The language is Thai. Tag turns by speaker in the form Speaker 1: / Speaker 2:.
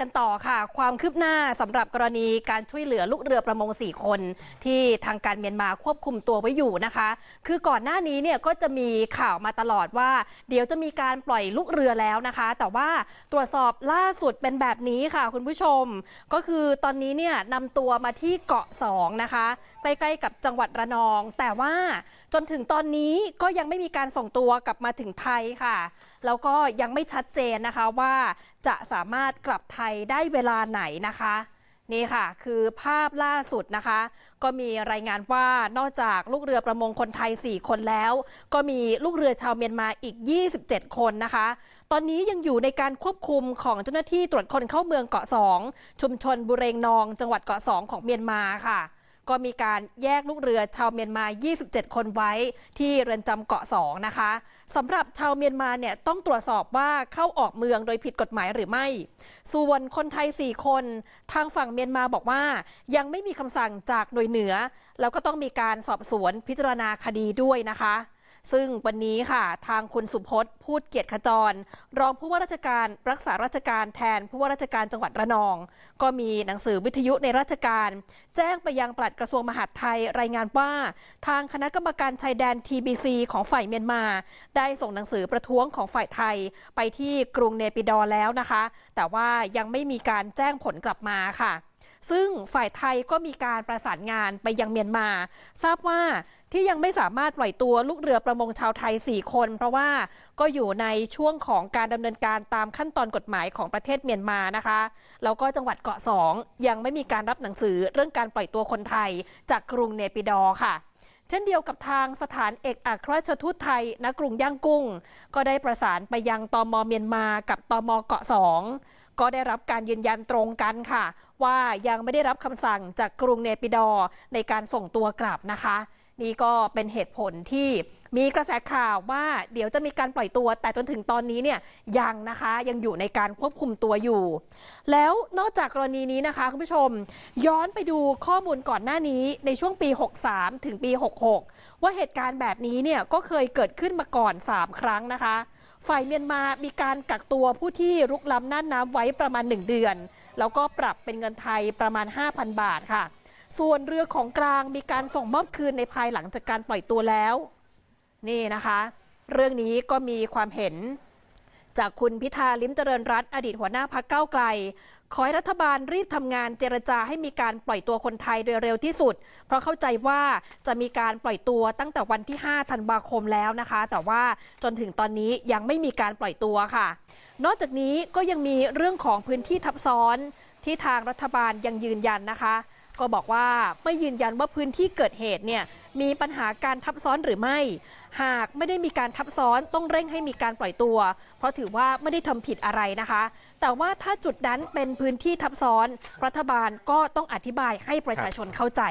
Speaker 1: กันต่อค่ะ ความคืบหน้าสำหรับกรณีการช่วยเหลือลูกเรือประมง 4 คน ที่ทางการเมียนมาควบคุมตัวไว้อยู่นะคะ คือก่อนหน้านี้เนี่ยก็จะมีข่าวมาตลอดว่า เดี๋ยวจะมีการปล่อยลูกเรือแล้วนะคะ แต่ว่าตรวจสอบล่าสุดเป็นแบบนี้ค่ะ คุณผู้ชม ก็คือตอนนี้เนี่ยนำตัวมาที่เกาะ 2 นะคะใกล้ๆกับจังหวัดระนอง แต่ว่าจนถึงตอนนี้ก็ยังไม่มีการส่งตัวกลับมาถึงไทยค่ะ แล้วก็ยังไม่ชัดเจนนะคะว่า จะสามารถกลับไทยได้เวลาไหนนะคะนี่ค่ะ คือภาพล่าสุดนะคะ ก็มีรายงานว่านอกจากลูกเรือประมงคนไทย 4 คนแล้ว ก็มีลูกเรือชาวเมียนมาอีก 27 คนนะคะ ตอนนี้ยังอยู่ในการควบคุมของเจ้าหน้าที่ตรวจคนเข้าเมืองเกาะ2ชุมชนบุเรงนอง จังหวัดเกาะ2ของเมียนมาค่ะ ก็มีการแยกลูกเรือชาวเมียนมา 27 คนไว้ที่เรือนจำเกาะ 2 นะคะสำหรับชาวเมียนมาเนี่ยต้องตรวจสอบว่าเข้าออกเมืองโดยผิดกฎหมายหรือไม่ ส่วนคนไทย 4 คน ทางฝั่งเมียนมาบอกว่า ยังไม่มีคำสั่งจากหน่วยเหนือ แล้วก็ต้องมีการสอบสวนพิจารณาคดีด้วยนะคะ ซึ่งวันนี้ค่ะทางคุณสุพจน์พูดเกียรติขจร รองผู้ว่าราชการรักษาราชการแทนผู้ว่าราชการจังหวัดระนอง ก็มีหนังสือวิทยุในราชการ แจ้งไปยังปลัดกระทรวงมหาดไทยรายงานว่า ทางคณะกรรมการชายแดน TBC ของฝ่ายเมียนมา ได้ส่งหนังสือประท้วงของฝ่ายไทย ไปที่กรุงเนปิดอแล้วนะคะ แต่ว่ายังไม่มีการแจ้งผลกลับมาค่ะซึ่งฝ่ายไทยก็มีการประสานงานไปยังเมียนมา ทราบว่า ที่ยังไม่สามารถปล่อยตัวลูกเรือประมงชาวไทย 4 คน เพราะว่าก็อยู่ในช่วงของการดำเนินการตามขั้นตอนกฎหมายของประเทศเมียนมานะคะแล้วก็จังหวัดเกาะ 2 ยังไม่มีการรับหนังสือเรื่องการปล่อยตัวคนไทย จากกรุงเนปิดอค่ะเช่นเดียวกับทางสถานเอกอัครราชทูตไทยณกรุงย่างกุ้ง ก็ได้ประสานไปยังตมเมียนมากับตมเกาะสองก็ได้รับการยืนยันตรงกันค่ะ ว่ายังไม่ได้รับคำสั่งจากกรุงเนปิดอในการส่งตัวกลับนะคะ นี่ก็เป็นเหตุผลที่มีกระแสข่าวว่าเดี๋ยวจะมีการปล่อยตัว แต่จนถึงตอนนี้เนี่ยยังนะคะยังอยู่ในการควบคุมตัวอยู่ แล้วนอกจากกรณีนี้นะคะคุณผู้ชม ย้อนไปดูข้อมูลก่อนหน้านี้ในช่วงปี 63 ถึงปี 66 ว่าเหตุการณ์แบบนี้เนี่ยก็เคยเกิดขึ้นมาก่อน 3 ครั้งนะคะ ฝ่ายเมียนมามีการกักตัวผู้ที่รุกล้ำน่านน้ำไว้ประมาณ 1 เดือน แล้วก็ปรับเป็นเงินไทยประมาณ 5,000 บาทค่ะ ส่วนเรือของกลางมีการส่งมอบคืนในภายหลังจากการปล่อยตัวแล้ว นี่นะคะ เรื่องนี้ก็มีความเห็น จากคุณพิธาลิมเจริญรัตอดีตหัวหน้าพักเก้าไกล ขอให้รัฐบาลรีบทำงานเจรจาให้มีการปล่อยตัวคนไทยโดยเร็วที่สุด เพราะเข้าใจว่าจะมีการปล่อยตัวตั้งแต่วันที่ 5 ธันวาคมแล้วนะคะ แต่ว่าจนถึงตอนนี้ยังไม่มีการปล่อยตัวค่ะ นอกจากนี้ก็ยังมีเรื่องของพื้นที่ทับซ้อนที่ทางรัฐบาลยังยืนยันนะคะ ก็บอกว่าไม่ยืนยันว่าพื้นที่เกิดเหตุเนี่ยมีปัญหาการทับซ้อนหรือไม่ หากไม่ได้มีการทับซ้อนต้องเร่งให้มีการปล่อยตัว เพราะถือว่าไม่ได้ทำผิดอะไรนะคะ แต่ว่าถ้าจุดนั้นเป็นพื้นที่ทับซ้อน รัฐบาลก็ต้องอธิบายให้ประชาชนเข้าใจ